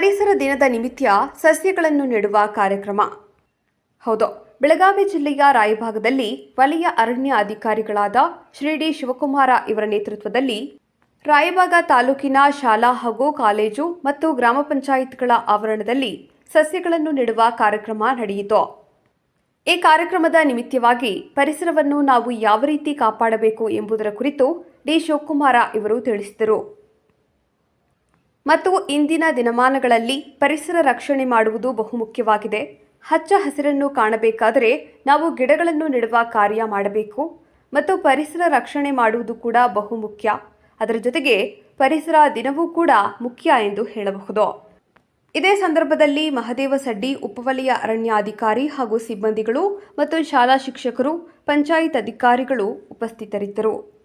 ಪರಿಸರ ದಿನದ ನಿಮಿತ್ತ ಸಸ್ಯಗಳನ್ನು ನೆಡುವ ಕಾರ್ಯಕ್ರಮ. ಹೌದು, ಬೆಳಗಾವಿ ಜಿಲ್ಲೆಯ ರಾಯಭಾಗದಲ್ಲಿ ವಲಯ ಅರಣ್ಯ ಅಧಿಕಾರಿಗಳಾದ ಶ್ರೀ ಡಿ ಶಿವಕುಮಾರ ಇವರ ನೇತೃತ್ವದಲ್ಲಿ ರಾಯಭಾಗ ತಾಲೂಕಿನ ಶಾಲಾ ಹಾಗೂ ಕಾಲೇಜು ಮತ್ತು ಗ್ರಾಮ ಪಂಚಾಯತ್ಗಳ ಆವರಣದಲ್ಲಿ ಸಸ್ಯಗಳನ್ನು ನೆಡುವ ಕಾರ್ಯಕ್ರಮ ನಡೆಯಿತು. ಈ ಕಾರ್ಯಕ್ರಮದ ನಿಮಿತ್ತವಾಗಿ ಪರಿಸರವನ್ನು ನಾವು ಯಾವ ರೀತಿ ಕಾಪಾಡಬೇಕು ಎಂಬುದರ ಕುರಿತು ಡಿ ಶಿವಕುಮಾರ ಇವರು ತಿಳಿಸಿದರು. ಮತ್ತು ಇಂದಿನ ದಿನಮಾನಗಳಲ್ಲಿ ಪರಿಸರ ರಕ್ಷಣೆ ಮಾಡುವುದು ಬಹುಮುಖ್ಯವಾಗಿದೆ. ಹಚ್ಚ ಹಸಿರನ್ನು ಕಾಣಬೇಕಾದರೆ ನಾವು ಗಿಡಗಳನ್ನು ನೆಡುವ ಕಾರ್ಯ ಮಾಡಬೇಕು ಮತ್ತು ಪರಿಸರ ರಕ್ಷಣೆ ಮಾಡುವುದು ಕೂಡ ಬಹುಮುಖ್ಯ. ಅದರ ಜೊತೆಗೆ ಪರಿಸರ ದಿನವೂ ಕೂಡ ಮುಖ್ಯ ಎಂದು ಹೇಳಬಹುದು. ಇದೇ ಸಂದರ್ಭದಲ್ಲಿ ಮಹದೇವ ಸಡ್ಡಿ, ಉಪವಲಯ ಅರಣ್ಯಾಧಿಕಾರಿ ಹಾಗೂ ಸಿಬ್ಬಂದಿಗಳು ಮತ್ತು ಶಾಲಾ ಶಿಕ್ಷಕರು, ಪಂಚಾಯತ್ ಅಧಿಕಾರಿಗಳು ಉಪಸ್ಥಿತರಿದ್ದರು.